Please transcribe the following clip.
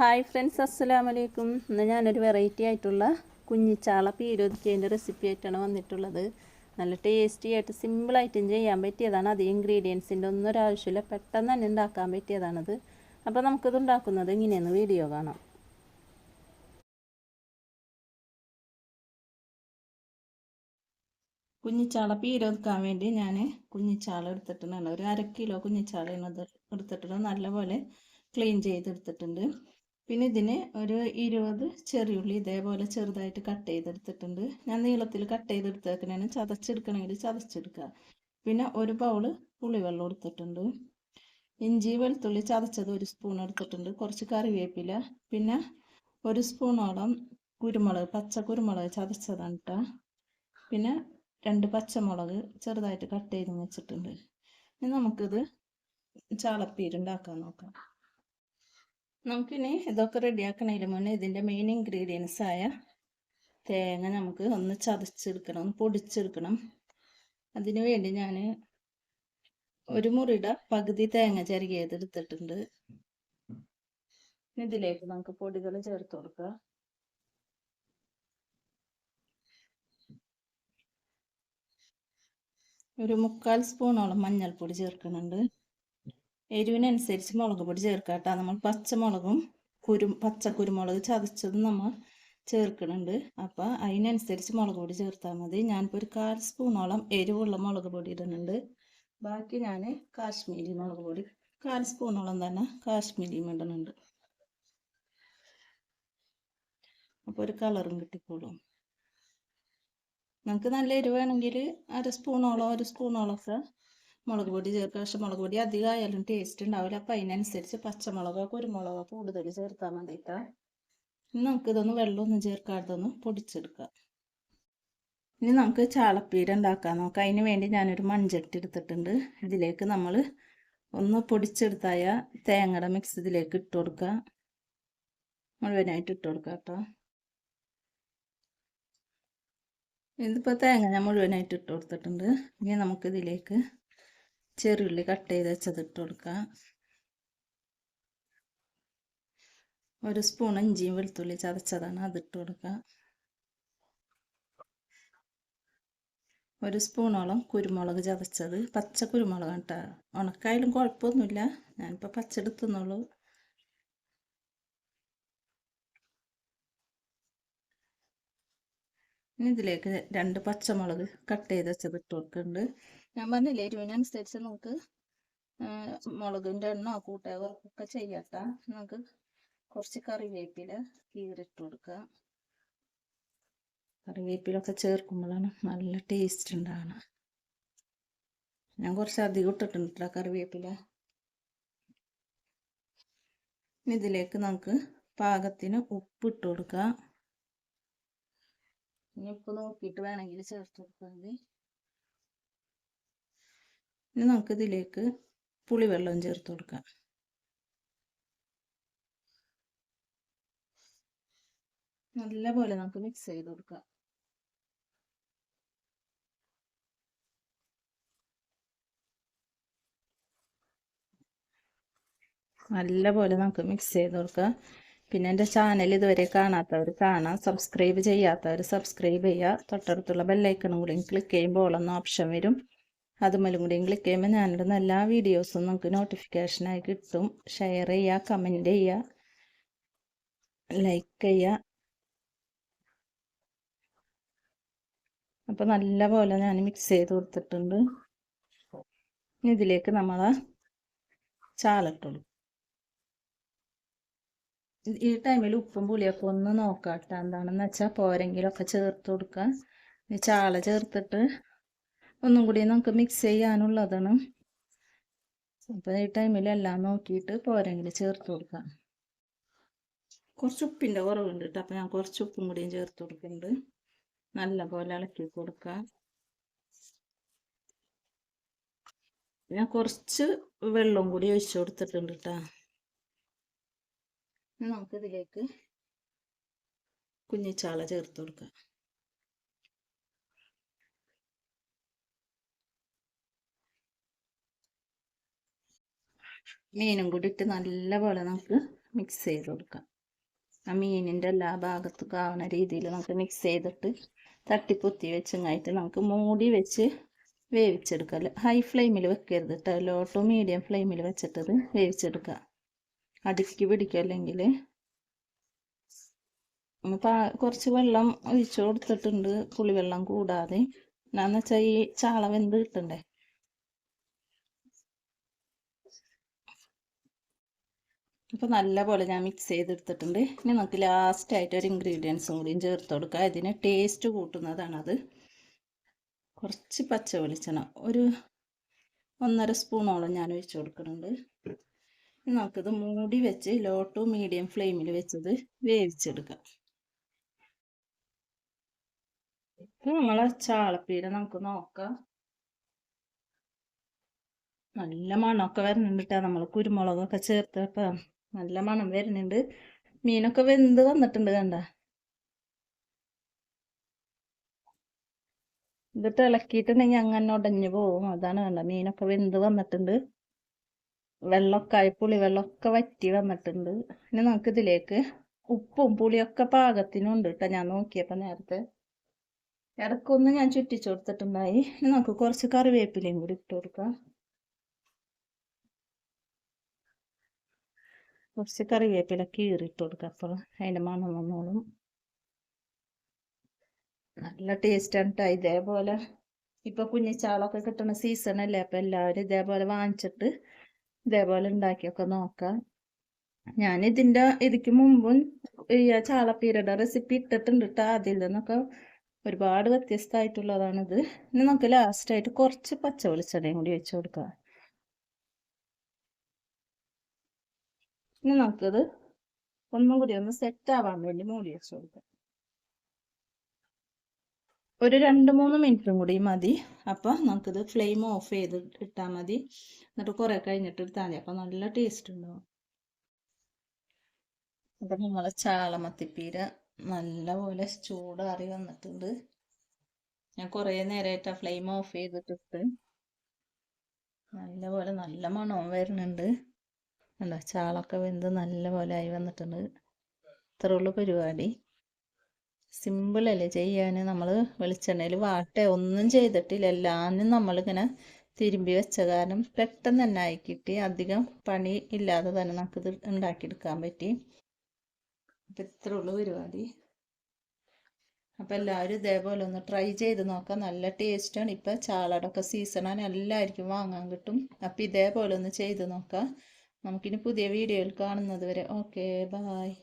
Hi friends അസ്സലാമു അലൈക്കും. ഇന്ന് ഞാനൊരു വെറൈറ്റി ആയിട്ടുള്ള കുഞ്ഞിച്ചാള പീരൊതുക്കിയതിന്റെ റെസിപ്പി ആയിട്ടാണ് വന്നിട്ടുള്ളത്. നല്ല ടേസ്റ്റി ആയിട്ട് സിമ്പിളായിട്ടും ചെയ്യാൻ പറ്റിയതാണ്. അത് ഇൻഗ്രീഡിയൻസിന്റെ ഒന്നും ഒരാവശ്യമില്ല പെട്ടെന്ന് തന്നെ ഉണ്ടാക്കാൻ പറ്റിയതാണത്. അപ്പോൾ നമുക്കിത് ഉണ്ടാക്കുന്നത് ഇങ്ങനെയെന്ന് വീഡിയോ കാണാം. കുഞ്ഞിച്ചാള പീരൊതുക്കാൻ വേണ്ടി ഞാൻ കുഞ്ഞിച്ചാള എടുത്തിട്ടുണ്ട് ഒരു അര കിലോ കുഞ്ഞിച്ചാളയാണ് എടുത്തിട്ടുണ്ട്. നല്ലപോലെ ക്ലീൻ ചെയ്തെടുത്തിട്ടുണ്ട്. പിന്നെ ഇതിന് ഒരു ഇരുപത് ചെറിയുള്ളി ഇതേപോലെ ചെറുതായിട്ട് കട്ട് ചെയ്തെടുത്തിട്ടുണ്ട്. ഞാൻ നീളത്തിൽ കട്ട് ചെയ്തെടുത്തേക്കണേന് ചതച്ചെടുക്കണമെങ്കിൽ ചതച്ചെടുക്കുക. പിന്നെ ഒരു ബൗൾ പുളിവെള്ളം എടുത്തിട്ടുണ്ട്. ഇഞ്ചി വെളുത്തുള്ളി ചതച്ചത് ഒരു സ്പൂൺ എടുത്തിട്ടുണ്ട്. കുറച്ച് കറിവേപ്പില പിന്നെ ഒരു സ്പൂണോളം കുരുമുളക് പച്ച കുരുമുളക് ചതച്ചതാണ് കേട്ടോ പിന്നെ രണ്ട് പച്ചമുളക് ചെറുതായിട്ട് കട്ട് ചെയ്ത് വെച്ചിട്ടുണ്ട്. ഇനി നമുക്കിത് ചാളപ്പീരുണ്ടാക്കാൻ നോക്കാം. നമുക്കിനി ഇതൊക്കെ റെഡിയാക്കണതിന് മുന്നേ ഇതിന്റെ മെയിൻ ഇൻഗ്രീഡിയൻസ് ആയ തേങ്ങ നമുക്ക് ഒന്ന് ചതച്ചെടുക്കണം ഒന്ന് പൊടിച്ചെടുക്കണം. അതിനു വേണ്ടി ഞാൻ ഒരു മുറിയുടെ പകുതി തേങ്ങ ചരുകിയത് എടുത്തിട്ടുണ്ട്. ഇതിലേക്ക് നമുക്ക് പൊടികൾ ചേർത്ത് കൊടുക്കുക. ഒരു മുക്കാൽ സ്പൂണോളം മഞ്ഞൾപ്പൊടി ചേർക്കുന്നുണ്ട്. എരിവിനനുസരിച്ച് മുളക് പൊടി ചേർക്കാട്ടോ. നമ്മൾ പച്ചമുളകും കുരു പച്ച കുരുമുളക് ചതച്ചതും നമ്മൾ ചേർക്കുന്നുണ്ട് അപ്പോൾ അതിനനുസരിച്ച് മുളക് പൊടി ചേർത്താൽ മതി. ഞാനിപ്പോൾ ഒരു കാൽ സ്പൂണോളം എരിവുള്ള മുളക് പൊടി ഇടുന്നുണ്ട്. ബാക്കി ഞാൻ കാശ്മീരി മുളക് പൊടി കാൽ സ്പൂണോളം തന്നെ കാശ്മീരിയും ഇടുന്നുണ്ട്. അപ്പോൾ ഒരു കളറും കിട്ടിക്കോളും. നമുക്ക് നല്ല എരിവാണെങ്കിൽ അര സ്പൂണോളം ഒരു സ്പൂണോളമൊക്കെ മുളക് പൊടി ചേർക്കുക പക്ഷെ മുളക് പൊടി അധികമായാലും ടേസ്റ്റ് ഉണ്ടാവില്ല. അപ്പം അതിനനുസരിച്ച് പച്ചമുളകോ കുരുമുളകോ കൂടുതൽ ചേർത്താൽ മതിട്ടാ ഇനി നമുക്കിതൊന്ന് വെള്ളമൊന്നും ചേർക്കാതൊന്ന് പൊടിച്ചെടുക്കാം. ഇനി നമുക്ക് ചാളപ്പീര ഉണ്ടാക്കാൻ നോക്കാം. അതിന് വേണ്ടി ഞാനൊരു മൺചട്ടി എടുത്തിട്ടുണ്ട്. ഇതിലേക്ക് നമ്മൾ ഒന്ന് പൊടിച്ചെടുത്തായ തേങ്ങയുടെ മിക്സ് ഇതിലേക്ക് ഇട്ട് കൊടുക്കുക മുഴുവനായിട്ട് ഇട്ട് കൊടുക്കുക കേട്ടോ ഇതിപ്പോൾ തേങ്ങ ഞാൻ മുഴുവനായിട്ട് ഇട്ട് കൊടുത്തിട്ടുണ്ട്. ഇനി നമുക്കിതിലേക്ക് ചെറുള്ളി കട്ട് ചെയ്ത് വെച്ചത് ഇട്ട് കൊടുക്കുക. ഒരു സ്പൂൺ ഇഞ്ചിയും വെളുത്തുള്ളി ചതച്ചതാണ് അതിട്ട് കൊടുക്കുക. ഒരു സ്പൂണോളം കുരുമുളക് ചതച്ചത്. പച്ച കുരുമുളക് കേട്ടോ ഉണക്കായാലും കുഴപ്പമൊന്നുമില്ല. ഞാനിപ്പോൾ പച്ചെടുത്തുന്നുള്ളൂ ഇനി ഇതിലേക്ക് രണ്ട് പച്ചമുളക് കട്ട് ചെയ്ത് വെച്ചത് ഇട്ട് കൊടുക്കുന്നുണ്ട്. ഞാൻ പറഞ്ഞില്ലേ എരിവിനനുസരിച്ച് നമുക്ക് മുളകിന്റെ എണ്ണ കൂട്ടുക ഒക്കെ ചെയ്യാത്ത നമുക്ക് കുറച്ച് കറിവേപ്പില കീറിട്ട് കൊടുക്കുക. കറിവേപ്പിലൊക്കെ ചേർക്കുമ്പോഴാണ് നല്ല ടേസ്റ്റ് ഉണ്ടാകുന്നത് ഞാൻ കുറച്ച് അധികം ഇട്ടിട്ടുണ്ട് കറിവേപ്പില. ഇതിലേക്ക് നമുക്ക് പാകത്തിന് ഉപ്പ് ഇട്ട് കൊടുക്കുക. ഇനി ഉപ്പ് നോക്കിയിട്ട് വേണമെങ്കിൽ ചേർത്ത് മതി. ഇനി നമുക്ക് ഇതിലേക്ക് പുളിവെള്ളം ചേർത്ത് കൊടുക്കാം. നല്ലപോലെ നമുക്ക് മിക്സ് ചെയ്ത് കൊടുക്കാം. നല്ലപോലെ നമുക്ക് മിക്സ് ചെയ്ത് കൊടുക്കുക പിന്നെ എന്റെ ചാനൽ ഇതുവരെ കാണാത്തവർ കാണാം. സബ്സ്ക്രൈബ് ചെയ്യാത്തവർ സബ്സ്ക്രൈബ് ചെയ്യുക. തൊട്ടടുത്തുള്ള ബെല്ലൈക്കണും കൂടി ക്ലിക്ക് ചെയ്യുമ്പോൾ ഓളൊന്ന് ഓപ്ഷൻ വരും. അതുമല്ലും കൂടിയും ക്ലിക്ക് ചെയ്യുമ്പോൾ ഞാനിടുന്ന എല്ലാ വീഡിയോസും നമുക്ക് നോട്ടിഫിക്കേഷനായി കിട്ടും. ഷെയർ ചെയ്യുക കമന്റ് ചെയ്യുക ലൈക്ക് ചെയ്യുക. അപ്പോൾ നല്ല പോലെ ഞാൻ മിക്സ് ചെയ്ത് കൊടുത്തിട്ടുണ്ട്. ഇതിലേക്ക് നമ്മൾ ചാലട്ടുള്ളൂ ഈ ടൈമിൽ ഉപ്പും പുളിയൊക്കെ ഒന്ന് നോക്കാട്ടോ. എന്താണെന്ന് വെച്ചാൽ പോരെങ്കിലൊക്കെ ചേർത്ത് കൊടുക്കുക. ചാള ചേർത്തിട്ട് ഒന്നും കൂടി നമുക്ക് മിക്സ് ചെയ്യാനുള്ളതാണ്. അപ്പോൾ ഈ ടൈമിലെല്ലാം നോക്കിയിട്ട് പോരെങ്കിൽ ചേർത്ത് കൊടുക്കാം. കുറച്ച് ഉപ്പിന്റെ കുറവുണ്ട് കേട്ടോ ഞാൻ കുറച്ച് ഉപ്പും കൂടിയും ചേർത്ത് കൊടുക്കുന്നുണ്ട്. നല്ല പോലെ ഇളക്കി കൊടുക്കാം. ഞാൻ കുറച്ച് വെള്ളം കൂടി ഒഴിച്ചു കൊടുത്തിട്ടുണ്ട് കേട്ടോ നമുക്കിതിലേക്ക് കുഞ്ഞിച്ചാള ചേർത്ത് കൊടുക്കാം. മീനും കൂടി ഇട്ട് നല്ലപോലെ നമുക്ക് മിക്സ് ചെയ്ത് കൊടുക്കാം. ആ മീനിന്റെ എല്ലാ ഭാഗത്തും ആവുന്ന രീതിയിൽ നമുക്ക് മിക്സ് ചെയ്തിട്ട് തട്ടിപ്പൊത്തി വെച്ചങ്ങായിട്ട് നമുക്ക് മൂടി വെച്ച് വേവിച്ചെടുക്കാം. ഹൈ ഫ്ലെയിമിൽ വെക്കരുത് കേട്ടോ ലോ ടു മീഡിയം ഫ്ലെയിമിൽ വെച്ചിട്ടത് വേവിച്ചെടുക്കുക. അടുക്കി പിടിക്കുക അല്ലെങ്കിൽ കുറച്ച് വെള്ളം ഒഴിച്ചു കൊടുത്തിട്ടുണ്ട്. പുളിവെള്ളം കൂടാതെ. എന്നാന്ന് വെച്ചാൽ ഈ ചാള വെന്ത് കിട്ടണ്ടേ? അപ്പോൾ നല്ലപോലെ ഞാൻ മിക്സ് ചെയ്തെടുത്തിട്ടുണ്ട്. ഇനി നമുക്ക് ലാസ്റ്റ് ആയിട്ട് ഒരു ഇൻഗ്രീഡിയൻസും കൂടിയും ചേർത്ത് കൊടുക്കുക ഇതിന് ടേസ്റ്റ് കൂട്ടുന്നതാണത്. കുറച്ച് പച്ച വെളിച്ചെണ്ണ. ഒരു ഒന്നര സ്പൂണോളം ഞാൻ ഒഴിച്ചു കൊടുക്കുന്നുണ്ട്. നമുക്കിത് മൂടി വെച്ച് ലോ ടു മീഡിയം ഫ്ലെയിമിൽ വെച്ചത് വേവിച്ചെടുക്കാം. ഇപ്പം നമ്മളെ ചാളപ്പീര നമുക്ക് നോക്കാം. നല്ല മണമൊക്കെ വരുന്നുണ്ട് കേട്ടോ നമ്മൾ കുരുമുളകൊക്കെ ചേർത്തപ്പം നല്ല മണം വരുന്നുണ്ട്. മീനൊക്കെ വെന്ത് വന്നിട്ടുണ്ട് കണ്ട. ഇത് ഇളക്കിയിട്ടുണ്ടെങ്കിൽ അങ്ങനെ ഉടഞ്ഞു പോവും അതാണ് വേണ്ട മീനൊക്കെ വെന്ത് വന്നിട്ടുണ്ട്. വെള്ളമൊക്കെ പുളി വെള്ളമൊക്കെ വറ്റി വന്നിട്ടുണ്ട്. ഇനി നമുക്ക് ഇതിലേക്ക് ഉപ്പും പുളിയൊക്കെ പാകത്തിനുണ്ട് കേട്ടോ. ഞാൻ നോക്കിയപ്പോൾ നേരത്തെ. ഇടക്കൊന്ന് ഞാൻ ചുറ്റിച്ചു കൊടുത്തിട്ടുണ്ടായി ഇനി നമുക്ക് കുറച്ച് കറിവേപ്പിലയും കൂടി ഇട്ട് കൊടുക്കാം. കുറച്ച് കറിവേപ്പില കീറിയിട്ട് കൊടുക്കാം. അപ്പോൾ അതിന്റെ മണം വന്നോളും നല്ല ടേസ്റ്റാണ് കേട്ടോ ഇതേപോലെ ഇപ്പോൾ കുഞ്ഞിച്ചാളൊക്കെ കിട്ടുന്ന സീസണല്ലേ അപ്പോൾ എല്ലാവരും ഇതേപോലെ വാങ്ങിച്ചിട്ട് ഇതേപോലെ ഉണ്ടാക്കിയൊക്കെ നോക്കാം. ഞാൻ ഇതിന്റെ ഇതിക്ക് മുമ്പും ഈ ചാളപ്പീരയുടെ റെസിപ്പി ഇട്ടിട്ടുണ്ട് കേട്ടോ അതിൽ നിന്നൊക്കെ ഒരുപാട് വ്യത്യസ്തമായിട്ടുള്ളതാണിത്. ഇനി നമുക്ക് ലാസ്റ്റായിട്ട് കുറച്ച് പച്ച വെളിച്ചെണ്ണയും കൂടി വെച്ച് കൊടുക്കാം. ഇനി നമുക്കത് ഒന്നും കൂടി ഒന്ന് സെറ്റ് ആവാൻ വേണ്ടി മൂടി വെച്ച് കൊടുക്കാം ഒരു രണ്ട് മൂന്ന് മിനിറ്റും കൂടി മതി. അപ്പോൾ നമുക്കിത് ഫ്ലെയിം ഓഫ് ചെയ്ത് ഇട്ടാൽ മതി. എന്നിട്ട് കുറേ കഴിഞ്ഞിട്ട് എടുത്താൽ മതി. അപ്പോൾ നല്ല ടേസ്റ്റ് ഉണ്ടാവും. അപ്പം നമ്മളെ ചാളമത്തിപ്പീര നല്ലപോലെ ചൂടാറി വന്നിട്ടുണ്ട്. ഞാൻ കുറേ നേരമായിട്ട് ആ ഫ്ലെയിം ഓഫ് ചെയ്തിട്ടിട്ട്. നല്ലപോലെ നല്ല മണവും വരുന്നുണ്ട്. അല്ല ചാളൊക്കെ വെന്ത് നല്ലപോലെ ആയി വന്നിട്ടുണ്ട്. ഇത്രേ ഉള്ളൂ പരിപാടി. സിമ്പിളല്ലേ ചെയ്യാൻ നമ്മൾ വെളിച്ചെണ്ണയിൽ വാട്ടേ. ഒന്നും ചെയ്തിട്ടില്ല. എല്ലാനും നമ്മളിങ്ങനെ തിരുമ്പി വെച്ച കാരണം പെട്ടെന്ന് തന്നെ ആയി കിട്ടി. അധികം പണി ഇല്ലാതെ തന്നെ നമുക്ക് നമുക്കിത് ഉണ്ടാക്കിയെടുക്കാൻ പറ്റി. അപ്പം ഇത്രേ ഉള്ളൂ പരിപാടി. അപ്പം എല്ലാവരും ഇതേപോലെ ഒന്ന് ട്രൈ ചെയ്ത് നോക്കാം. നല്ല ടേസ്റ്റാണ് ഇപ്പം ചാളടൊക്കെ സീസണാണ് എല്ലാവർക്കും വാങ്ങാൻ കിട്ടും. അപ്പം ഇതേപോലെ ഒന്ന് ചെയ്ത് നോക്കാം. നമുക്കിനി പുതിയ വീഡിയോയിൽ കാണുന്നത് വരെ. Okay bye